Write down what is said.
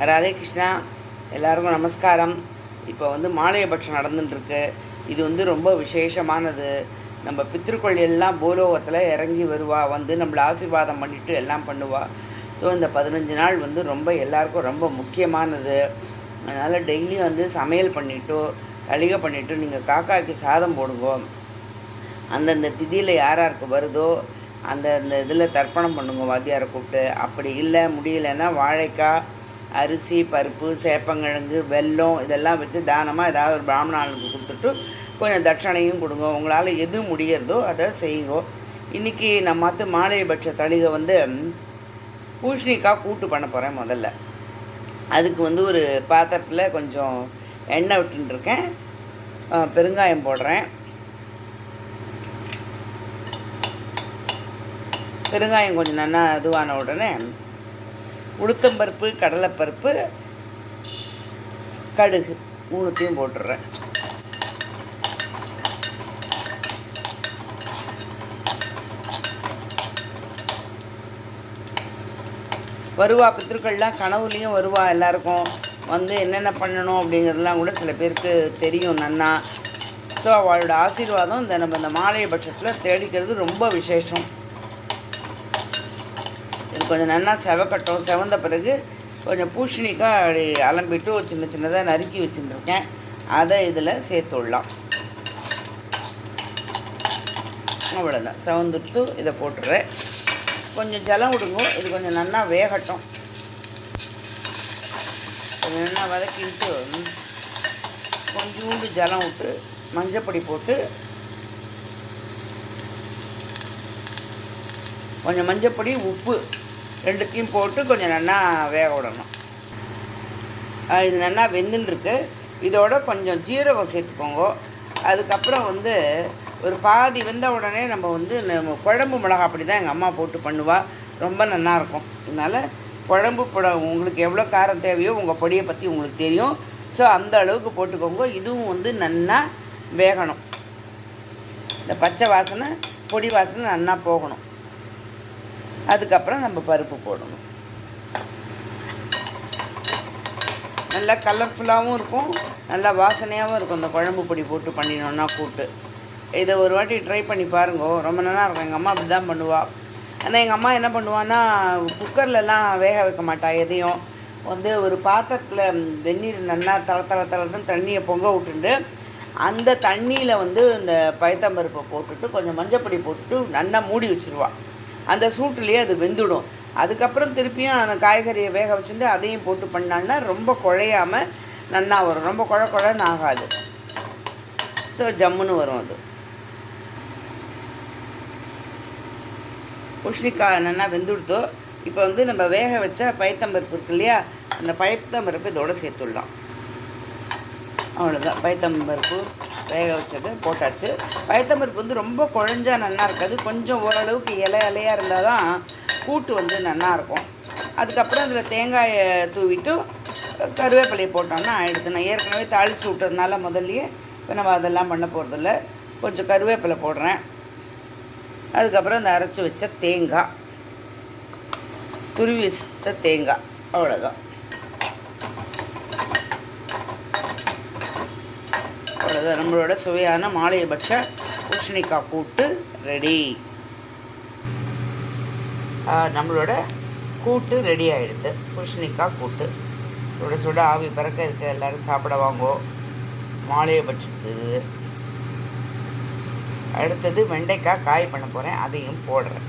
ராதே கிருஷ்ணா எல்லாருக்கும் நமஸ்காரம். இப்போ வந்து மாலையபட்சம் நடந்துட்டுருக்கு இது வந்து ரொம்ப விசேஷமானது. நம்ம பித்திருக்கள் எல்லாம் பூலோகத்தில் இறங்கி வருவா வந்து நம்மளை ஆசீர்வாதம் பண்ணிட்டு எல்லாம் பண்ணுவா. ஸோ இந்த பதினஞ்சு நாள் வந்து ரொம்ப எல்லாருக்கும் ரொம்ப முக்கியமானது. அதனால் டெய்லியும் வந்து சமையல் பண்ணிவிட்டோ தளிகை பண்ணிவிட்டு நீங்கள் காக்காய்க்கு சாதம் போடுங்க. அந்தந்த திதியில் யார் யாருக்கு வருதோ அந்த அந்த இதில் தர்ப்பணம் பண்ணுங்க வாத்தியாரை கூப்பிட்டு. அப்படி இல்லை முடியலைன்னா வாழைக்காய் அரிசி பருப்பு சேப்பங்கிழங்கு வெல்லம் இதெல்லாம் வச்சு தானமாக ஏதாவது ஒரு பிராமணனுக்கு கொடுத்துட்டு கொஞ்சம் தட்சணையும் கொடுங்க. உங்களால் எது முடிகிறதோ அதை செய்யுங்கோ. இன்றைக்கி நம்ம மாற்று மாலையபட்ச தளிகை வந்து பூஷணிக்காய் கூட்டு பண்ண போகிறேன் முதல்ல. அதுக்கு வந்து ஒரு பாத்திரத்தில் கொஞ்சம் எண்ணெய் விட்டுன்னு இருக்கேன் பெருங்காயம் போடுறேன். பெருங்காயம் கொஞ்சம் நல்லா இதுவான உடனே உளுத்தம்பருப்பு கடலைப்பருப்பு கடுகு மூணுத்தையும் போட்டுடுறேன். வருவா பித்திருக்கள்லாம் கனவுலேயும் வருவா எல்லாருக்கும் வந்து என்னென்ன பண்ணணும் அப்படிங்கிறதுலாம் கூட சில பேருக்கு தெரியும் நன்னா. ஸோ அவளோட ஆசீர்வாதம் இந்த நம்ம இந்த மாலைய பட்சத்தில் தேடிக்கிறது ரொம்ப விசேஷம். கொஞ்சம் நல்லா செவக்கட்டும். செவந்த பிறகு கொஞ்சம் பூசணிக்காய் அப்படி அலம்பிட்டு ஒரு சின்ன சின்னதாக நறுக்கி வச்சுருக்கேன் அதை இதில் சேர்த்து விடலாம். அவ்வளோதான் செவந்துட்டு இதை போட்டுறேன் கொஞ்சம் ஜலம் விடுங்கும் இது கொஞ்சம் நல்லா வேகட்டும். கொஞ்சம் நல்லா வதக்கிட்டு கொஞ்சோண்டு ஜலம் விட்டு மஞ்சப்பொடி போட்டு கொஞ்சம் மஞ்சப்பொடி உப்பு ரெண்டுத்தையும் போட்டு கொஞ்சம் நல்லா வேக விடணும். இது நல்லா வெந்துன்னு இதோட கொஞ்சம் ஜீரகம் சேர்த்துக்கோங்க. அதுக்கப்புறம் வந்து ஒரு பாதி வெந்த உடனே நம்ம வந்து நம்ம குழம்பு மிளகா அப்படி தான் எங்கள் அம்மா போட்டு பண்ணுவாள் ரொம்ப நல்லாயிருக்கும். அதனால் குழம்பு புட உங்களுக்கு எவ்வளோ காரம் தேவையோ உங்கள் பொடியை பற்றி உங்களுக்கு தெரியும். ஸோ அந்த அளவுக்கு போட்டுக்கோங்க. இதுவும் வந்து நல்லா வேகணும். இந்த பச்சை வாசனை பொடி வாசனை நல்லா போகணும். அதுக்கப்புறம் நம்ம பருப்பு போடணும். நல்லா கலர்ஃபுல்லாகவும் இருக்கும். நல்லா வாசனையாகவும் இருக்கும். இந்த குழம்பு பொடி போட்டு பண்ணினோன்னா கூட்டு. இதை ஒரு வாட்டி ட்ரை பண்ணி பாருங்க. ரொம்ப நல்லா இருக்கும். எங்கள் அம்மா அப்படி தான் பண்ணுவாள் ஆனால் எங்கள் அம்மா என்ன பண்ணுவான்னா குக்கர்லலாம் வேக வைக்க மாட்டா. எதையும் வந்து ஒரு பாத்திரத்தில் வெந்நீர் நல்லா தள தள தளத்துன்னு தண்ணியை பொங்க விட்டுண்டு அந்த தண்ணியில் வந்து இந்த பயத்தம்பருப்பை போட்டுட்டு கொஞ்சம் மஞ்சப்பொடி போட்டுட்டு நல்லா மூடி வச்சுருவாள் அந்த சூட்டுலேயே அது வெந்துடும். அதுக்கப்புறம் திருப்பியும் அந்த காய்கறியை வேக வச்சுட்டு அதையும் போட்டு பண்ணான்னா ரொம்ப குழையாமல் நல்லா வரும். ரொம்ப குழ குழன்னு ஆகாது. ஸோ ஜம்முன்னு வரும் அது. உஷ்ணிக்காய் நல்லா வெந்துடுத்தோ இப்போ வந்து நம்ம வேக வச்ச பயத்தம்பருப்பு இருக்கு இல்லையா? அந்த பயத்தம்பருப்பு இதோட சேர்த்துடலாம். அவ்வளோதான் பயத்தம்பருப்பு வேக வச்சது போட்டாச்சு. பயத்தம்பருப்பு வந்து ரொம்ப குழஞ்சா நல்லா இருக்காது. கொஞ்சம் ஓரளவுக்கு இலை இலையாக இருந்தால் தான் கூட்டு வந்து நல்லாயிருக்கும் அதுக்கப்புறம் அதில் தேங்காயை தூவிட்டு கருவேப்பிலையை போட்டோம்னா ஆயிடுது நான் ஏற்கனவே தாளித்து விட்டதுனால முதல்லயே இப்போ நம்ம அதெல்லாம் பண்ண போகிறதில்ல கொஞ்சம் கருவேப்பிலை போடுறேன். அதுக்கப்புறம் இந்த அரைச்சி வச்ச தேங்காய். துருவி தேங்காய். அவ்வளோதான் அவ்வளோதான் நம்மளோட சுவையான மாலையபட்ச பூஷணிக்காய் கூட்டு ரெடி நம்மளோட கூட்டு ரெடி ஆகிடுது பூஷணிக்காய் கூட்டு. சுட சுட ஆவி பறக்க இருக்க எல்லோரும் சாப்பிட வாங்கோ. மாலையபட்சத்து அடுத்தது வெண்டைக்காய் காய் பண்ண போகிறேன் அதையும் போடுறேன்.